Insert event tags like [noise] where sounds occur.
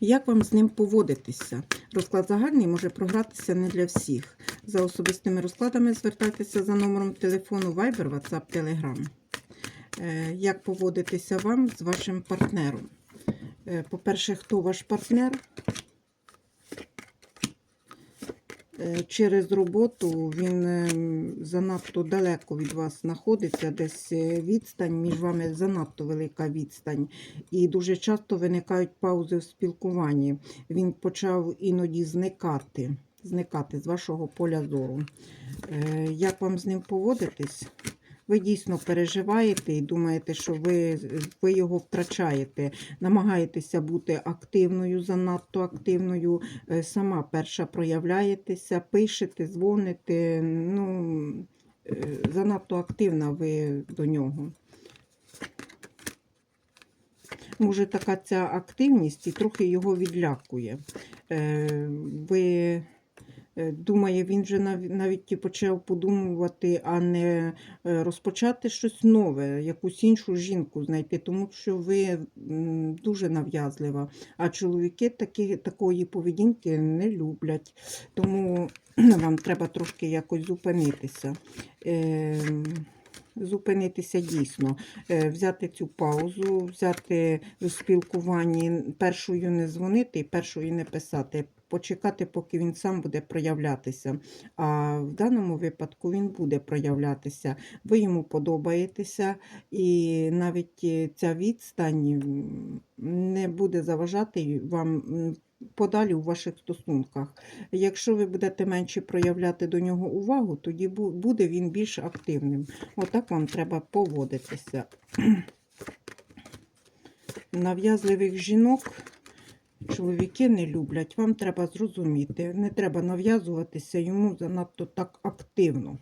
Як вам з ним поводитися? Розклад загальний може програтися не для всіх. За особистими розкладами звертайтеся за номером телефону Viber, WhatsApp, Telegram. Е, Як поводитися вам з вашим партнером? Е, По-перше, хто ваш партнер? Через роботу він е, занадто далеко від вас знаходиться, десь е, відстань між вами занадто велика відстань. І дуже часто виникають паузи в спілкуванні. Він почав іноді зникати, зникати з вашого поля зору. Е, Як вам з ним поводитись? Ви дійсно переживаєте і думаєте, що ви, ви його втрачаєте. Намагаєтеся бути активною, занадто активною. Е, Сама перша проявляєтеся, пишете, дзвоните. Ну, е, занадто активна ви до нього. Може, така ця активність і трохи його відлякує. Е, Ви думає, він вже нав- навіть почав подумувати, а не е, розпочати щось нове, якусь іншу жінку знайти, тому що ви дуже нав'язлива. А чоловіки такі, такої поведінки не люблять. Тому [clears throat] вам треба трошки якось зупинитися. Зупинитися дійсно, Е, взяти цю паузу, взяти в спілкуванні першою не дзвонити першою не писати, почекати, поки він сам буде проявлятися. А в даному випадку він буде проявлятися. Ви йому подобаєтеся, і навіть е, ця відстань не буде заважати вам подалі у ваших стосунках. Якщо ви будете менше проявляти до нього увагу, тоді буде він більш активним. Отак вам треба поводитися. [clears throat] Нав'язливих жінок чоловіки не люблять. Вам треба зрозуміти. Не треба нав'язуватися йому занадто так активно.